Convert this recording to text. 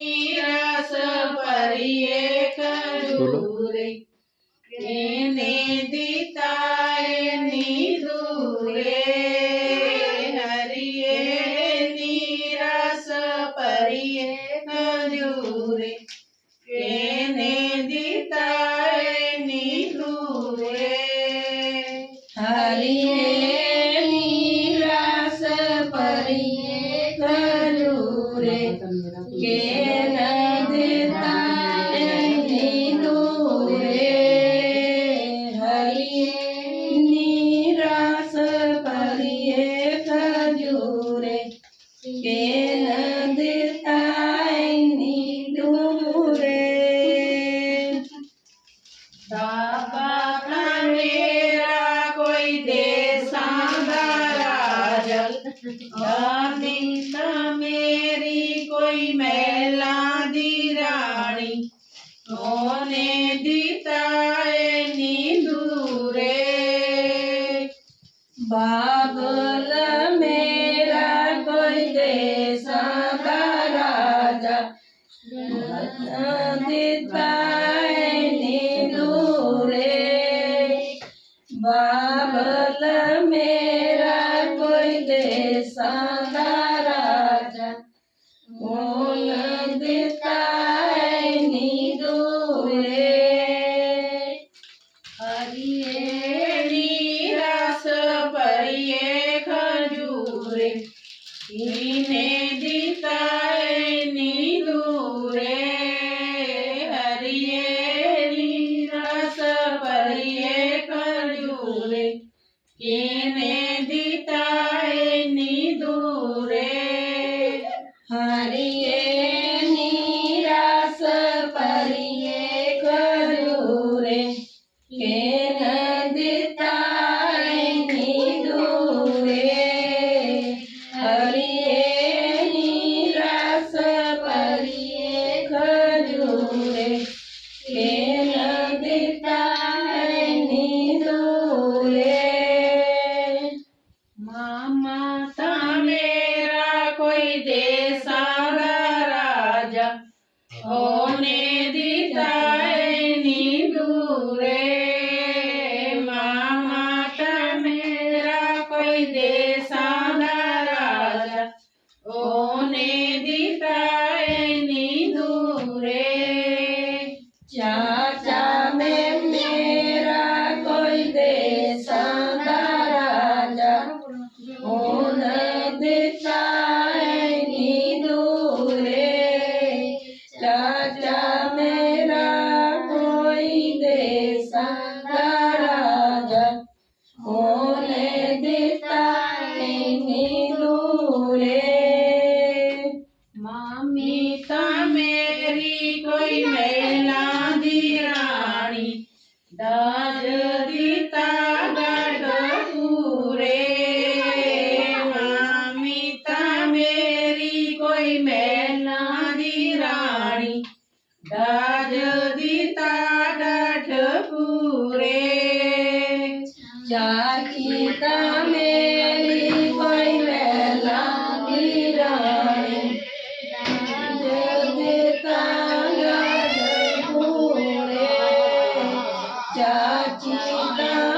રસ પરિએ ખજૂરે એને દિતાએ નિધુરે. હરિએ નિરસ પરિએ ખજૂરે એને દિતાએ નિધુરે. હરિએ दयाल दादी मेरी कोई मेला दी रानी ओने दिताए नी दूरे बाबल मेरा कोई देश दूरे। ಸದರಾಜ ಓನದಿತ್ತಾಯ ನೀದುವೆ ಹರಿಯೇ ನೀರಸ ಪರಿಯೇ ಖಜೂರೆ ಈ खेल दिता है मामा सा मेरा कोई देसा राजा। हो चाचा में मेरा कोई का राजा, उन दिताए दूरे चाचा मेरा कोई का राजा, उन दिताए दूरे da চাচিদা